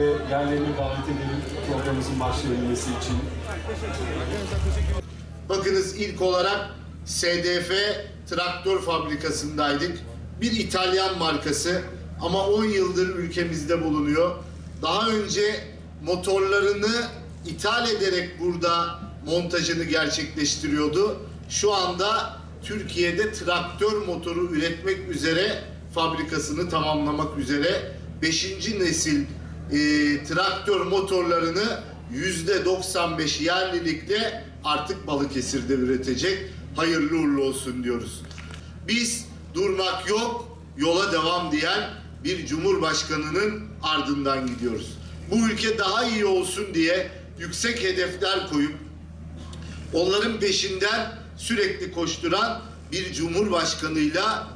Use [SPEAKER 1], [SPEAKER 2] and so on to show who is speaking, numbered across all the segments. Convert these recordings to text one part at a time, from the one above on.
[SPEAKER 1] Yerlerini davet edelim programımızın başlayabilmesi için.
[SPEAKER 2] Bakınız ilk olarak SDF traktör fabrikasındaydık. Bir İtalyan markası ama 10 yıldır ülkemizde bulunuyor. Daha önce motorlarını ithal ederek burada montajını gerçekleştiriyordu. Şu anda Türkiye'de traktör motoru üretmek üzere fabrikasını tamamlamak üzere 5. nesil e, traktör motorlarını yüzde 95 yerlilikle artık Balıkesir'de üretecek. Hayırlı uğurlu olsun diyoruz. Biz durmak yok, yola devam diyen bir cumhurbaşkanının ardından gidiyoruz. Bu ülke daha iyi olsun diye yüksek hedefler koyup onların peşinden sürekli koşturan bir cumhurbaşkanıyla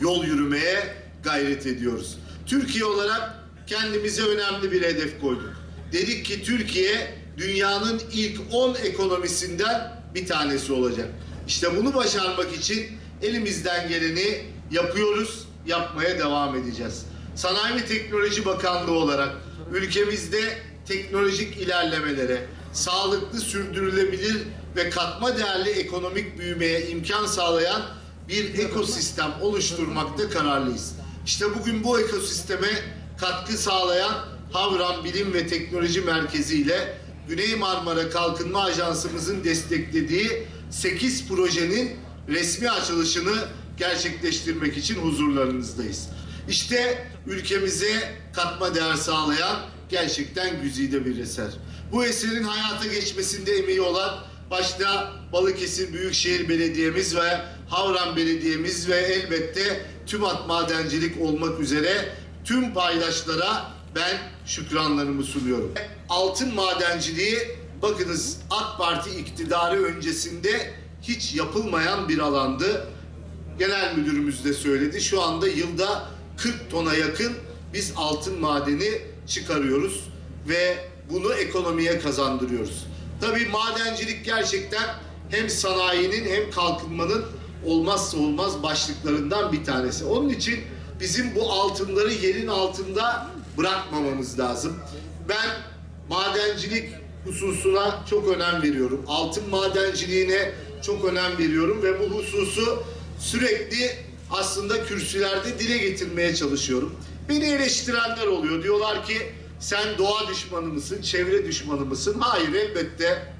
[SPEAKER 2] yol yürümeye gayret ediyoruz. Türkiye olarak kendimize önemli bir hedef koyduk. Dedik ki Türkiye dünyanın ilk 10 ekonomisinden bir tanesi olacak. İşte bunu başarmak için elimizden geleni yapıyoruz, yapmaya devam edeceğiz. Sanayi ve Teknoloji Bakanlığı olarak ülkemizde teknolojik ilerlemelere, sağlıklı, sürdürülebilir ve katma değerli ekonomik büyümeye imkan sağlayan bir ekosistem oluşturmakta kararlıyız. İşte bugün bu ekosisteme katkı sağlayan Havran Bilim ve Teknoloji Merkezi ile Güney Marmara Kalkınma Ajansımızın desteklediği 8 projenin resmi açılışını gerçekleştirmek için huzurlarınızdayız. İşte ülkemize katma değer sağlayan gerçekten güzide bir eser. Bu eserin hayata geçmesinde emeği olan başta Balıkesir Büyükşehir Belediye'miz ve Havran Belediye'miz ve elbette TÜMAT Madencilik olmak üzere tüm paydaşlara ben şükranlarımı sunuyorum. Altın madenciliği bakınız AK Parti iktidarı öncesinde hiç yapılmayan bir alandı. Genel müdürümüz de söyledi. Şu anda yılda 40 tona yakın biz altın madeni çıkarıyoruz ve bunu ekonomiye kazandırıyoruz. Tabii madencilik gerçekten hem sanayinin hem kalkınmanın olmazsa olmaz başlıklarından bir tanesi. Onun için bizim bu altınları yerin altında bırakmamamız lazım. Ben madencilik hususuna çok önem veriyorum. Altın madenciliğine çok önem veriyorum ve bu hususu sürekli aslında kürsülerde dile getirmeye çalışıyorum. Beni eleştirenler oluyor. Diyorlar ki sen doğa düşmanı mısın, çevre düşmanı mısın? Hayır elbette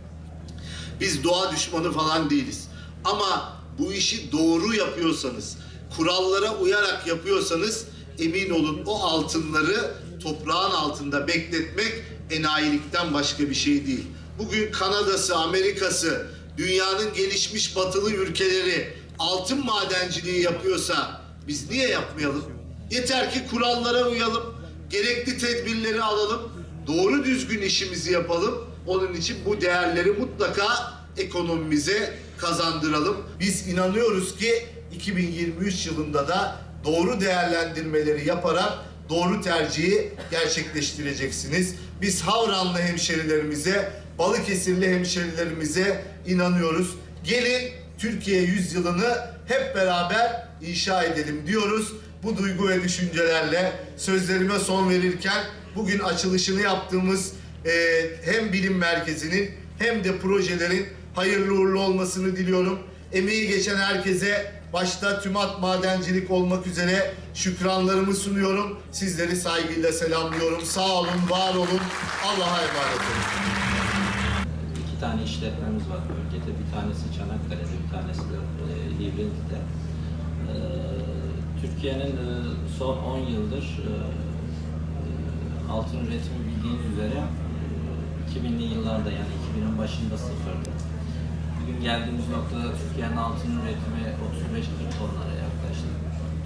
[SPEAKER 2] biz doğa düşmanı falan değiliz. Ama bu işi doğru yapıyorsanız, kurallara uyarak yapıyorsanız emin olun o altınları toprağın altında bekletmek enayilikten başka bir şey değil. Bugün Kanada'sı, Amerika'sı, dünyanın gelişmiş batılı ülkeleri altın madenciliği yapıyorsa biz niye yapmayalım? Yeter ki kurallara uyalım, gerekli tedbirleri alalım, doğru düzgün işimizi yapalım. Onun için bu değerleri mutlaka ekonomimize kazandıralım. Biz inanıyoruz ki 2023 yılında da doğru değerlendirmeleri yaparak doğru tercihi gerçekleştireceksiniz. Biz Havranlı hemşerilerimize, Balıkesirli hemşerilerimize inanıyoruz. Gelin Türkiye yüzyılını hep beraber inşa edelim diyoruz. Bu duygu ve düşüncelerle sözlerime son verirken bugün açılışını yaptığımız e, hem bilim merkezinin hem de projelerin hayırlı uğurlu olmasını diliyorum. Emeği geçen herkese başta TÜMAT Madencilik olmak üzere şükranlarımı sunuyorum. Sizleri saygıyla selamlıyorum. Sağ olun, var olun. Allah'a emanet olun.
[SPEAKER 3] İki tane işletmemiz var bölgede. Bir tanesi Çanakkale'de, bir tanesi de e, Livrinti'de. E, Türkiye'nin e, son 10 yıldır altın üretimi bildiğiniz üzere e, 2000'li yıllarda yani 2000'in başında sıfırdı. Bugün geldiğimiz noktada Türkiye'nin altın üretimi 35-40 tonlara yaklaştı.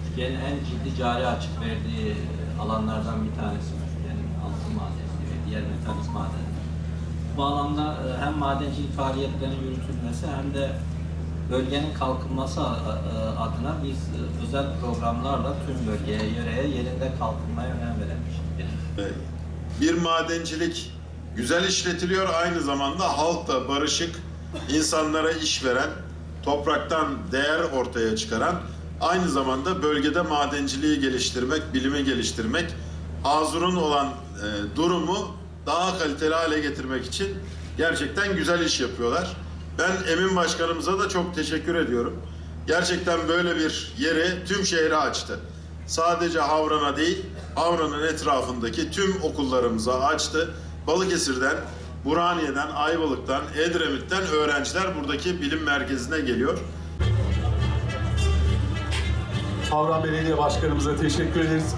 [SPEAKER 3] Türkiye'nin en ciddi cari açık verdiği alanlardan bir tanesi Türkiye'nin altın madenleri ve diğer metalik madenleri. Bu alanda e, hem madencilik faaliyetlerinin yürütülmesi hem de bölgenin kalkınması a- adına biz e, özel programlarla tüm bölgeye, yöreye yerinde kalkınmaya önem bir şirketiz.
[SPEAKER 4] bir madencilik güzel işletiliyor. Aynı zamanda halkla barışık, insanlara iş veren, topraktan değer ortaya çıkaran, aynı zamanda bölgede madenciliği geliştirmek, bilimi geliştirmek Azur'un olan e, durumu daha kaliteli hale getirmek için gerçekten güzel iş yapıyorlar. Ben Emin Başkanımıza da çok teşekkür ediyorum. Gerçekten böyle bir yeri tüm şehre açtı. Sadece Havran'a değil, Havran'ın etrafındaki tüm okullarımıza açtı. Balıkesir'den, Burhaniye'den, Ayvalık'tan, Edremit'ten öğrenciler buradaki bilim merkezine geliyor.
[SPEAKER 1] Havran Belediye Başkanımıza teşekkür ederiz.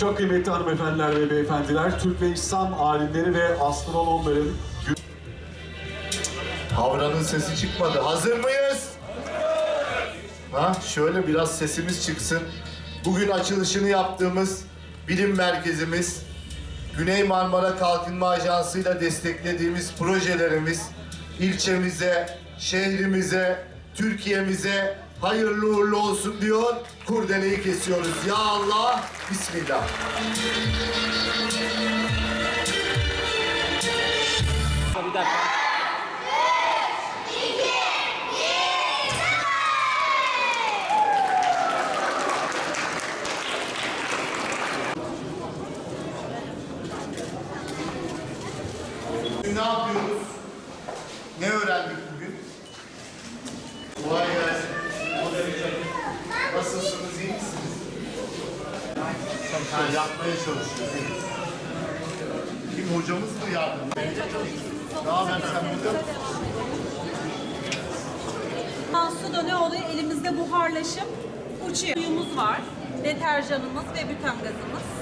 [SPEAKER 1] Çok kıymetli hanımefendiler ve beyefendiler, Türk ve İslam alimleri ve astronomların
[SPEAKER 2] Havranın sesi çıkmadı. Hazır mıyız? Ha, şöyle biraz sesimiz çıksın. Bugün açılışını yaptığımız bilim merkezimiz, Güney Marmara Kalkınma Ajansı ile desteklediğimiz projelerimiz ilçemize, şehrimize, Türkiye'mize hayırlı uğurlu olsun diyor. Kurdeleyi kesiyoruz. Ya Allah, Bismillah.
[SPEAKER 3] Bir dakika.
[SPEAKER 2] Ne yapıyoruz? Ne öğrendik bugün? Kolay gelsin. Nasılsınız, iyi misiniz? Ha, yapmaya çalışıyoruz. Kim hocamız mı yardım? Ne haber sen burada?
[SPEAKER 5] Suda ne oluyor? Elimizde buharlaşıp uçuyor. Suyumuz var, deterjanımız ve büken gazımız.